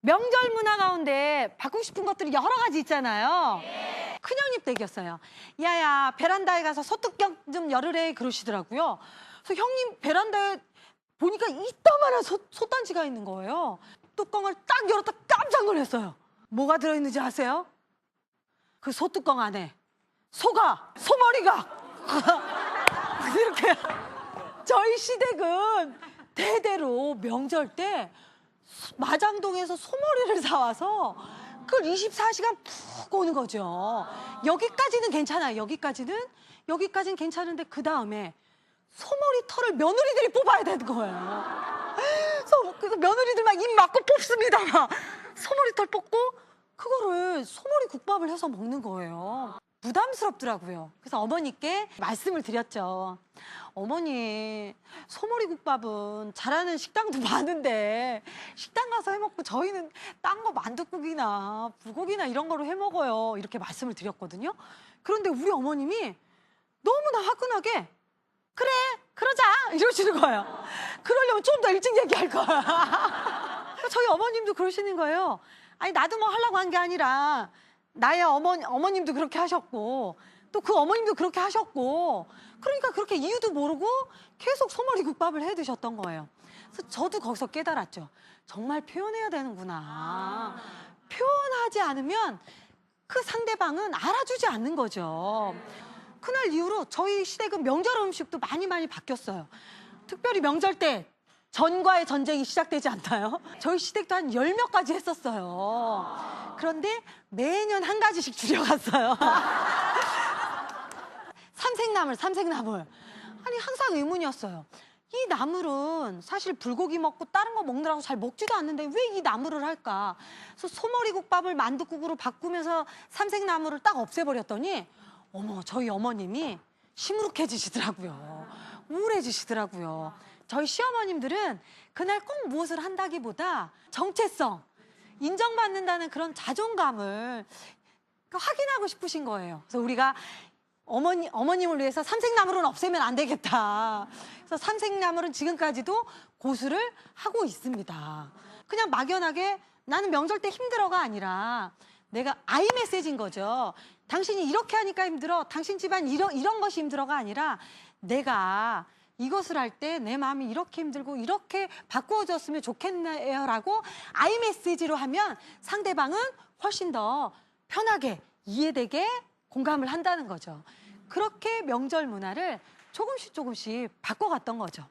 명절 문화 가운데 바꾸고 싶은 것들이 여러 가지 있잖아요. 큰형님 댁이었어요. 야야 베란다에 가서 소뚜껑 좀 열으래 그러시더라고요. 그래서 형님 베란다에 보니까 이따만한 소, 솥단지가 있는 거예요. 뚜껑을 딱 열었다 깜짝 놀랐어요. 뭐가 들어있는지 아세요? 그 소뚜껑 안에 소가 소머리가 이렇게 저희 시댁은 대대로 명절 때 마장동에서 소머리를 사와서 그걸 24시간 푹 오는 거죠. 여기까지는 괜찮아요. 여기까지는 여기까지는 괜찮은데 그 다음에 소머리 털을 며느리들이 뽑아야 되는 거예요. 그래서 그 며느리들 막 입 막고 뽑습니다. 막 소머리 털 뽑고 그거를 소머리 국밥을 해서 먹는 거예요. 부담스럽더라고요. 그래서 어머니께 말씀을 드렸죠. 어머니, 소머리 국밥은 잘하는 식당도 많은데 식당 가서 해 먹고 저희는 딴 거 만둣국이나 불고기나 이런 거로 해 먹어요. 이렇게 말씀을 드렸거든요. 그런데 우리 어머님이 너무나 화끈하게 그래, 그러자 이러시는 거예요. 그러려면 좀 더 일찍 얘기할 거야. 저희 어머님도 그러시는 거예요. 아니 나도 뭐 하려고 한 게 아니라 나의 어머 어머님도 그렇게 하셨고 또 그 어머님도 그렇게 하셨고 그러니까 그렇게 이유도 모르고 계속 소머리 국밥을 해 드셨던 거예요. 그래서 저도 거기서 깨달았죠. 정말 표현해야 되는구나. 표현하지 않으면 그 상대방은 알아주지 않는 거죠. 그날 이후로 저희 시댁은 명절 음식도 많이 많이 바뀌었어요. 특별히 명절 때 전과의 전쟁이 시작되지 않나요? 저희 시댁도 한 열 몇 가지 했었어요. 그런데 매년 한 가지씩 줄여갔어요. 삼색나물, 삼색나물. 아니, 항상 의문이었어요. 이 나물은 사실 불고기 먹고 다른 거 먹느라고 잘 먹지도 않는데 왜 이 나물을 할까? 그래서 소머리 국밥을 만둣국으로 바꾸면서 삼색나물을 딱 없애버렸더니 어머, 저희 어머님이 시무룩해지시더라고요. 우울해지시더라고요. 저희 시어머님들은 그날 꼭 무엇을 한다기보다 정체성, 인정받는다는 그런 자존감을 확인하고 싶으신 거예요. 그래서 우리가 어머니, 어머님을 위해서 삼색나물은 없애면 안 되겠다. 그래서 삼색나물은 지금까지도 고수를 하고 있습니다. 그냥 막연하게 나는 명절 때 힘들어가 아니라 내가 아이 메시지인 거죠. 당신이 이렇게 하니까 힘들어. 당신 집안 이런, 이런 것이 힘들어가 아니라 내가 이것을 할 때 내 마음이 이렇게 힘들고 이렇게 바꾸어졌으면 좋겠네요 라고 아이 메시지로 하면 상대방은 훨씬 더 편하게 이해되게 공감을 한다는 거죠. 그렇게 명절 문화를 조금씩 조금씩 바꿔갔던 거죠.